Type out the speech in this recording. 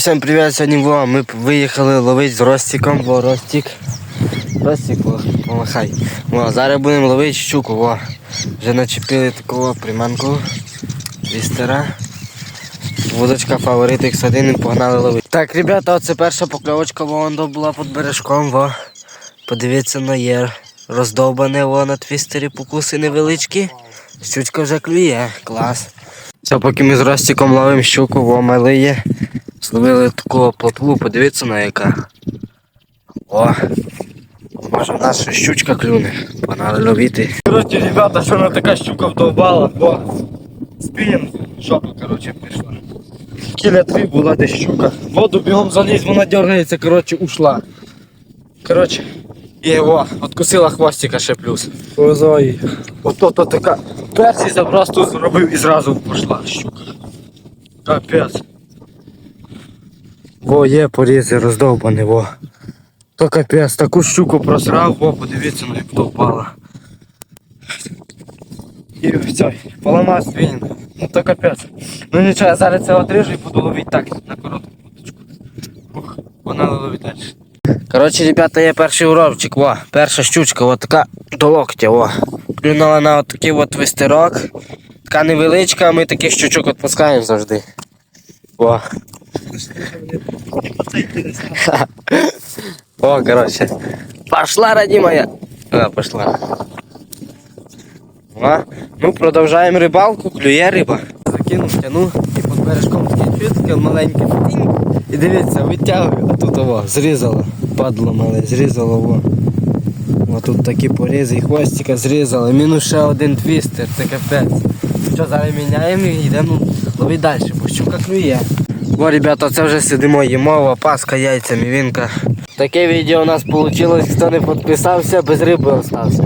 Всім привіт, сьогодні во, ми виїхали ловити з Ростиком, во, Ростик. Ростик, помахай. Во, зараз будемо ловити щуку, во. Вже начепили таку приманку. Вістера. Вудочка фаворит X1 і погнали ловити. Так, ребята, оце перша покльовочка воно була під бережком, во. Подивіться на є. Роздовбане во на твістері покуси невеличкі. Щучка вже клює, клас. Все, поки ми з Ростиком ловимо щуку, во мали є. Зловили таку плотву, подивіться на яка. О! Може в нас ще щучка клюне. Погнали ловити. Коротше, ребята, що вона така щука вдовбала, о! Спінінг, жопа, коротше, пішла. Кіля три була десь щука. Воду бігом заліз, вона дергається, коротше, ушла. Коротше, і о, откусила хвостика ще плюс. Озой. Ото то така. Перший заброс тут зробив і зразу пішла щука. Капець. Во, є порізи роздовбані, во. То капець, таку щуку просрав, во, подивіться, ну як то впала. І все, поламав свинь. Ну то капець. Ну нічого, я зараз це отрижу і буду ловити так, на коротку вудочку. Ух, погнали ловити далі. Коротше, ребята, є перший уровчик, во, перша щучка, от така до локтя, во. Клюнула на от такий от вистерок. Така невеличка, а ми таких щучок відпускаємо завжди. Во. О, короче. Пошла, родимая. А, пошла. О, ну, продовжаємо рибалку, клює риба. Закинув, тяну і під бережком таке чутки маленьке. тінь. І дивіться, витягую, а тут ово, зрізало. Падло мале, зрізало во. О, тут такі порізи і хвостика зрізало. Мінус ще один твістер, це капець. Що, зараз міняємо і йдемо ловити далі, бо щука клює. О, ребята, це вже сидимо, їмо, паска, яйця, мівінка. Таке відео у нас вийшло, хто не підписався, без риби остався.